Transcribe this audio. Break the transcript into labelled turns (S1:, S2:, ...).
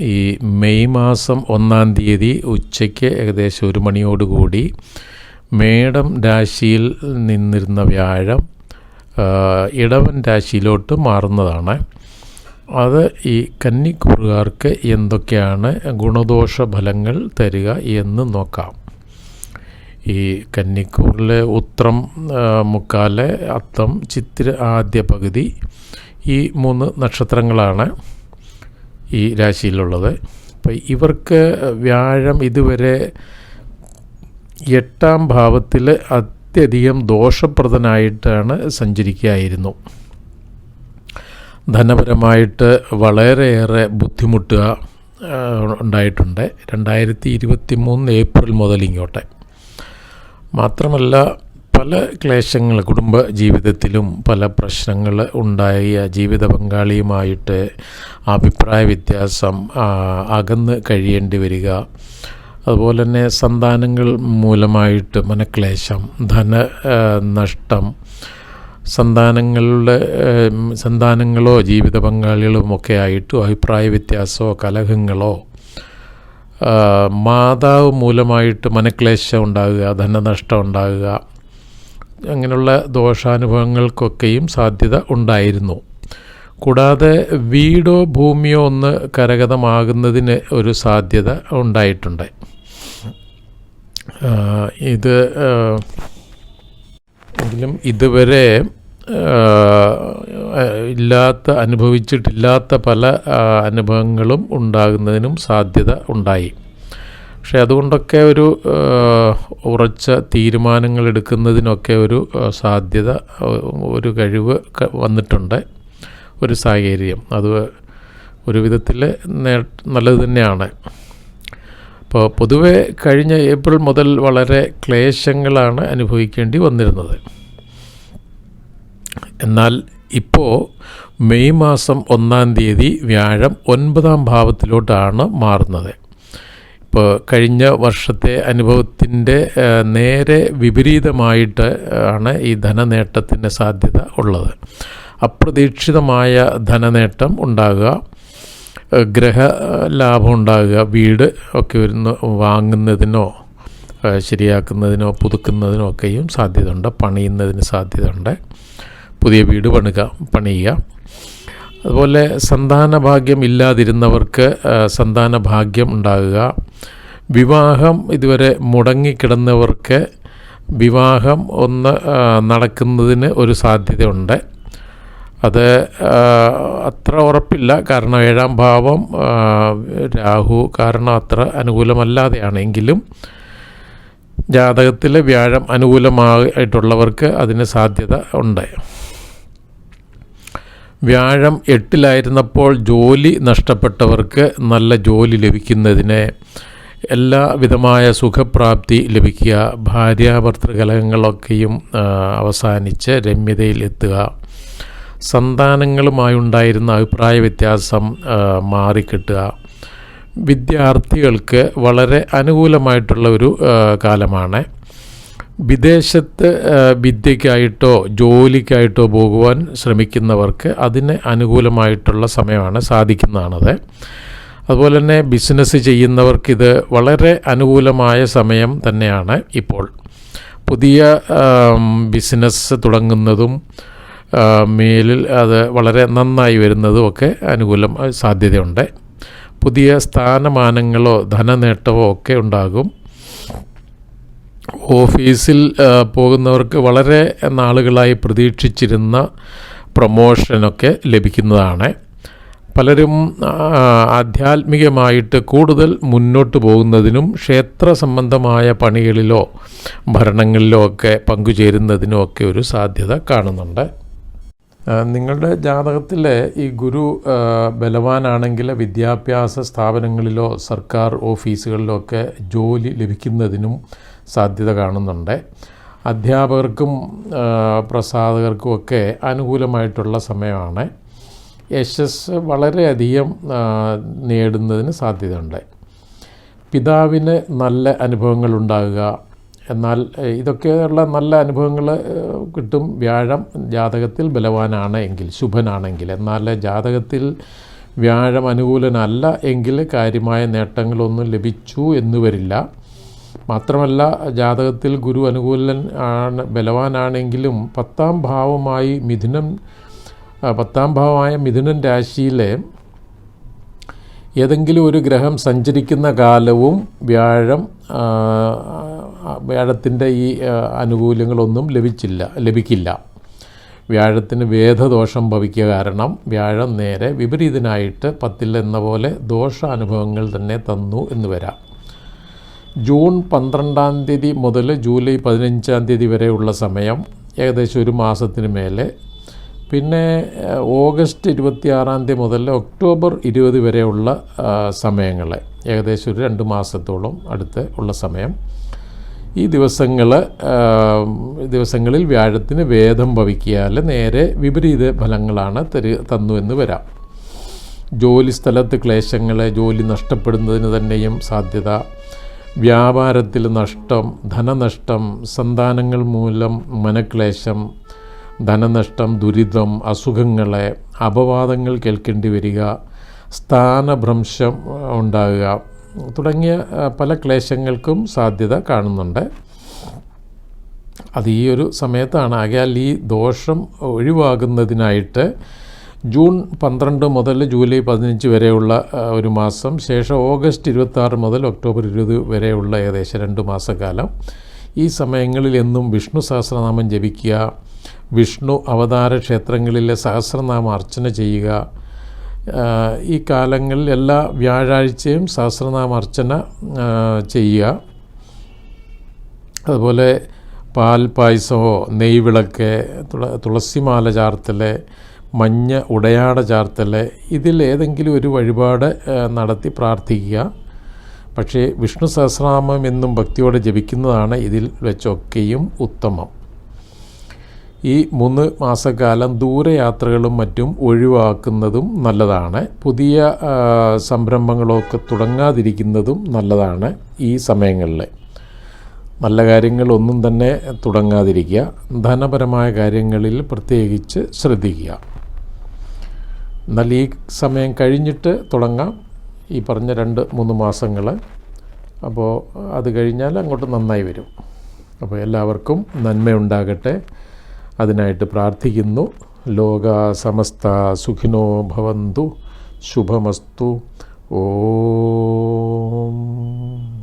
S1: ഈ മെയ് മാസം ഒന്നാം തീയതി ഉച്ചയ്ക്ക് ഏകദേശം ഒരു മണിയോടുകൂടി മേടം രാശിയിൽ നിന്നിരുന്ന വ്യാഴം ഇടവൻ രാശിയിലോട്ട് മാറുന്നതാണ്. അത് ഈ കന്നിക്കൂറുകാർക്ക് എന്തൊക്കെയാണ് ഗുണദോഷ ഫലങ്ങൾ തരിക എന്ന് നോക്കാം. ഈ കന്നിക്കൂറിലെ ഉത്രം മുക്കാൽ അത്തം ചിത്തിര ആദ്യ പകുതി ഈ മൂന്ന് നക്ഷത്രങ്ങളാണ്. ഈ രാശിയിലുള്ളത്. അപ്പം ഇവർക്ക് വ്യാഴം ഇതുവരെ എട്ടാം ഭാവത്തിൽ അത്യധികം ദോഷപ്രദനായിട്ടാണ് സഞ്ചരിക്കുകയായിരുന്നു ധനപരമായിട്ട് വളരെയേറെ ബുദ്ധിമുട്ടുക ഉണ്ടായിട്ടുണ്ട്. രണ്ടായിരത്തി ഇരുപത്തി മൂന്ന് ഏപ്രിൽ മുതൽ ഇങ്ങോട്ടെ. മാത്രമല്ല പല ക്ലേശങ്ങൾ കുടുംബ ജീവിതത്തിലും പല പ്രശ്നങ്ങൾ ഉണ്ടായ. ജീവിത പങ്കാളിയുമായിട്ട് അഭിപ്രായ വ്യത്യാസം അകന്ന് കഴിയേണ്ടി വരിക. അതുപോലെ തന്നെ സന്താനങ്ങൾ മൂലമായിട്ട് മനക്ലേശം ധന നഷ്ടം. സന്താനങ്ങളുടെ സന്താനങ്ങളോ ജീവിത പങ്കാളികളും ഒക്കെ ആയിട്ടും അഭിപ്രായ വ്യത്യാസമോ കലഹങ്ങളോ മാതാവ് മൂലമായിട്ട് മനക്ലേശം ഉണ്ടാകുക ധനനഷ്ടം ഉണ്ടാകുക അങ്ങനെയുള്ള ദോഷാനുഭവങ്ങൾക്കൊക്കെയും സാധ്യത ഉണ്ടായിരുന്നു. കൂടാതെ വീടോ ഭൂമിയോ ഒന്ന് കരഗതമാകുന്നതിന് ഒരു സാധ്യത ഉണ്ടായിട്ടുണ്ട്. ഇത് എങ്കിലും ഇതുവരെ ഇല്ലാത്ത അനുഭവിച്ചിട്ടില്ലാത്ത പല അനുഭവങ്ങളും ഉണ്ടാകുന്നതിനും സാധ്യത ഉണ്ടായി. പക്ഷെ അതുകൊണ്ടൊക്കെ ഒരു ഉറച്ച തീരുമാനങ്ങൾ എടുക്കുന്നതിനൊക്കെ ഒരു സാധ്യത ഒരു കഴിവ് വന്നിട്ടുണ്ട്. ഒരു സാഹചര്യം. അത് ഒരു വിധത്തിൽ നല്ലത് തന്നെയാണ്. അപ്പോൾ പൊതുവെ കഴിഞ്ഞ ഏപ്രിൽ മുതൽ വളരെ ക്ലേശങ്ങളാണ് അനുഭവിക്കേണ്ടി വന്നിരുന്നത്. എന്നാൽ ഇപ്പോൾ മെയ് മാസം ഒന്നാം തീയതി വ്യാഴം ഒൻപതാം ഭാവത്തിലോട്ടാണ് മാറുന്നത്. ഇപ്പോൾ കഴിഞ്ഞ വർഷത്തെ അനുഭവത്തിന്റെ നേരെ വിപരീതമായിട്ട് ആണ് ഈ ധനനേട്ടത്തിന് സാധ്യത ഉള്ളത്. അപ്രതീക്ഷിതമായ ധനനേട്ടം ഉണ്ടാകുക ഗ്രഹ ലാഭം ഉണ്ടാകുക വീട് ഒക്കെ വരുന്ന വാങ്ങുന്നതിനോ ശരിയാക്കുന്നതിനോ പുതുക്കുന്നതിനോ ഒക്കെയും സാധ്യതയുണ്ട്. പണിയുന്നതിന് സാധ്യതയുണ്ട്. പുതിയ വീട് പണുക പണിയുക. അതുപോലെ സന്താന ഭാഗ്യം ഇല്ലാതിരുന്നവർക്ക് സന്താന ഭാഗ്യം ഉണ്ടാകുക. വിവാഹം ഇതുവരെ മുടങ്ങിക്കിടന്നവർക്ക് വിവാഹം ഒന്ന് നടക്കുന്നതിന് ഒരു സാധ്യതയുണ്ട്. അത് അത്ര ഉറപ്പില്ല. കാരണം ഏഴാം ഭാവം രാഹു കാരണം അത്ര അനുകൂലമല്ലാതെയാണെങ്കിലും ജാതകത്തിലെ വ്യാഴം അനുകൂലമായിട്ടുള്ളവർക്ക് അതിന് സാധ്യത ഉണ്ട്. വ്യാഴം എട്ടിലായിരുന്നപ്പോൾ ജോലി നഷ്ടപ്പെട്ടവർക്ക് നല്ല ജോലി ലഭിക്കുന്നതിന് എല്ലാവിധമായ സുഖപ്രാപ്തി ലഭിക്കുക. ഭാര്യാഭർത്തൃ കലഹങ്ങളൊക്കെയും അവസാനിച്ച് രമ്യതയിൽ എത്തുക. സന്താനങ്ങളുമായുണ്ടായിരുന്ന അഭിപ്രായ വ്യത്യാസം മാറിക്കിട്ടുക. വിദ്യാർത്ഥികൾക്ക് വളരെ അനുകൂലമായിട്ടുള്ള ഒരു കാലമാണ്. വിദേശത്ത് വിദ്യയ്ക്കായിട്ടോ ജോലിക്കായിട്ടോ പോകുവാൻ ശ്രമിക്കുന്നവർക്ക് അതിന് അനുകൂലമായിട്ടുള്ള സമയമാണ് സാധിക്കുന്നതാണത്. അതുപോലെ തന്നെ ബിസിനസ് ചെയ്യുന്നവർക്കിത് വളരെ അനുകൂലമായ സമയം തന്നെയാണ് ഇപ്പോൾ. പുതിയ ബിസിനസ് തുടങ്ങുന്നതും മേലിൽ അത് വളരെ നന്നായി വരുന്നതും ഒക്കെ അനുകൂലം സാധ്യതയുണ്ട്. പുതിയ സ്ഥാനമാനങ്ങളോ ധനനേട്ടമോ ഒക്കെ ഉണ്ടാകും. ഓഫീസിൽ പോകുന്നവർക്ക് വളരെ നാളുകളായി പ്രതീക്ഷിച്ചിരുന്ന പ്രൊമോഷനൊക്കെ ലഭിക്കുന്നതാണ്. പലരും ആധ്യാത്മികമായിട്ട് കൂടുതൽ മുന്നോട്ട് പോകുന്നതിനും ക്ഷേത്ര സംബന്ധമായ പണികളിലോ ഭരണങ്ങളിലോ ഒക്കെ പങ്കുചേരുന്നതിനും ഒക്കെ ഒരു സാധ്യത കാണുന്നുണ്ട്. നിങ്ങളുടെ ജാതകത്തിലെ ഈ ഗുരു ബലവാനാണെങ്കിൽ വിദ്യാഭ്യാസ സ്ഥാപനങ്ങളിലോ സർക്കാർ ഓഫീസുകളിലോ ഒക്കെ ജോലി ലഭിക്കുന്നതിനും സാധ്യത കാണുന്നുണ്ട്. അധ്യാപകർക്കും പ്രസാധകർക്കുമൊക്കെ അനുകൂലമായിട്ടുള്ള സമയമാണ്. യശസ് വളരെയധികം നേടുന്നതിന് സാധ്യതയുണ്ട്. പിതാവിന് നല്ല അനുഭവങ്ങൾ ഉണ്ടാകുക എന്നാൽ ഇതൊക്കെയുള്ള നല്ല അനുഭവങ്ങൾ കിട്ടും. വ്യാഴം ജാതകത്തിൽ ബലവാനാണ് എങ്കിൽ ശുഭനാണെങ്കിൽ. എന്നാൽ ജാതകത്തിൽ വ്യാഴം അനുകൂലനല്ല എങ്കിൽ കാര്യമായ നേട്ടങ്ങളൊന്നും ലഭിച്ചു എന്ന് വരില്ല. മാത്രമല്ല ജാതകത്തിൽ ഗുരു അനുകൂലൻ ആണ് ബലവാനാണെങ്കിലും പത്താം ഭാവമായി മിഥുനം പത്താം ഭാവമായ മിഥുനൻ രാശിയിലെ ഏതെങ്കിലും ഒരു ഗ്രഹം സഞ്ചരിക്കുന്ന കാലവും വ്യാഴം വ്യാഴത്തിന്റെ ഈ അനുകൂല്യങ്ങളൊന്നും ലഭിച്ചില്ല ലഭിക്കില്ല. വ്യാഴത്തിന് വേദദോഷം ഭവിക്കുക കാരണം വ്യാഴം നേരെ വിപരീതനായിട്ട് പത്തിൽ എന്ന പോലെ ദോഷ അനുഭവങ്ങൾ തന്നെ തന്നു എന്ന് വരാം. ജൂൺ പന്ത്രണ്ടാം തീയതി മുതൽ ജൂലൈ പതിനഞ്ചാം തീയതി വരെയുള്ള സമയം ഏകദേശം ഒരു മാസത്തിന് മേലെ. പിന്നെ ഓഗസ്റ്റ് ഇരുപത്തിയാറാം തീയതി മുതൽ ഒക്ടോബർ ഇരുപത് വരെയുള്ള സമയങ്ങൾ ഏകദേശം ഒരു രണ്ട് മാസത്തോളം അടുത്ത് ഉള്ള സമയം. ഈ ദിവസങ്ങൾ ദിവസങ്ങളിൽ വ്യാഴത്തിന് വേദം ഭവിക്കിയാൽ നേരെ വിപരീത ഫലങ്ങളാണ് തരു തന്നു എന്ന് വരാം. ജോലി സ്ഥലത്ത് ക്ലേശങ്ങൾ ജോലി നഷ്ടപ്പെടുന്നതിന് തന്നെയും സാധ്യത. വ്യാപാരത്തിൽ നഷ്ടം ധനനഷ്ടം സന്താനങ്ങൾ മൂലം മനക്ലേശം ധനനഷ്ടം ദുരിതം അസുഖങ്ങളെ അപവാദങ്ങൾ കേൾക്കേണ്ടി വരിക സ്ഥാനഭ്രംശം ഉണ്ടാകുക തുടങ്ങിയ പല ക്ലേശങ്ങൾക്കും സാധ്യത കാണുന്നുണ്ട്. അത് ഈ ഒരു സമയത്താണ്. ആകയാൽ ഈ ദോഷം ഒഴിവാകുന്നതിനായിട്ട് ജൂൺ പന്ത്രണ്ട് മുതൽ ജൂലൈ പതിനഞ്ച് വരെയുള്ള ഒരു മാസം. ശേഷം ഓഗസ്റ്റ് ഇരുപത്താറ് മുതൽ ഒക്ടോബർ ഇരുപത് വരെയുള്ള ഏകദേശം രണ്ട് മാസക്കാലം. ഈ സമയങ്ങളിൽ എന്നും വിഷ്ണു സഹസ്രനാമം ജപിക്കുക വിഷ്ണു അവതാര ക്ഷേത്രങ്ങളിലെ സഹസ്രനാമ അർച്ചന ചെയ്യുക. ഈ കാലങ്ങളിൽ എല്ലാ വ്യാഴാഴ്ചയും സഹസ്രനാമ അർച്ചന ചെയ്യുക. അതുപോലെ പാൽ പായസമോ നെയ്വിളക്ക് തുള തുളസിമാല ചാർത്തൽ മഞ്ഞ ഉടയാട ചാർത്തൽ ഇതിൽ ഏതെങ്കിലും ഒരു വഴിപാട് നടത്തി പ്രാർത്ഥിക്കുക. പക്ഷേ വിഷ്ണു സഹസ്രനാമം എന്നും ഭക്തിയോടെ ജപിക്കുന്നതാണ് ഇതിൽ വെച്ചൊക്കെയും ഉത്തമം. ഈ മൂന്ന് മാസക്കാലം ദൂരയാത്രകളും മറ്റും ഒഴിവാക്കുന്നതും നല്ലതാണ്. പുതിയ സംരംഭങ്ങളൊക്കെ തുടങ്ങാതിരിക്കുന്നതും നല്ലതാണ് ഈ സമയങ്ങളിൽ നല്ല കാര്യങ്ങളൊന്നും തന്നെ തുടങ്ങാതിരിക്കുക. ധനപരമായ കാര്യങ്ങളിൽ പ്രത്യേകിച്ച് ശ്രദ്ധിക്കുക. എന്നാൽ ഈ സമയം കഴിഞ്ഞിട്ട് തുടങ്ങാം. ഈ പറഞ്ഞ രണ്ട് മൂന്ന് മാസങ്ങൾ അപ്പോൾ അത് കഴിഞ്ഞാൽ അങ്ങോട്ട് നന്നായി വരും. അപ്പോൾ എല്ലാവർക്കും നന്മയുണ്ടാകട്ടെ. അതിനായിട്ട് പ്രാർത്ഥിക്കുന്നു. ലോക സമസ്ത സുഖിനോ ഭവന്തു. ശുഭമസ്തു. ഓം.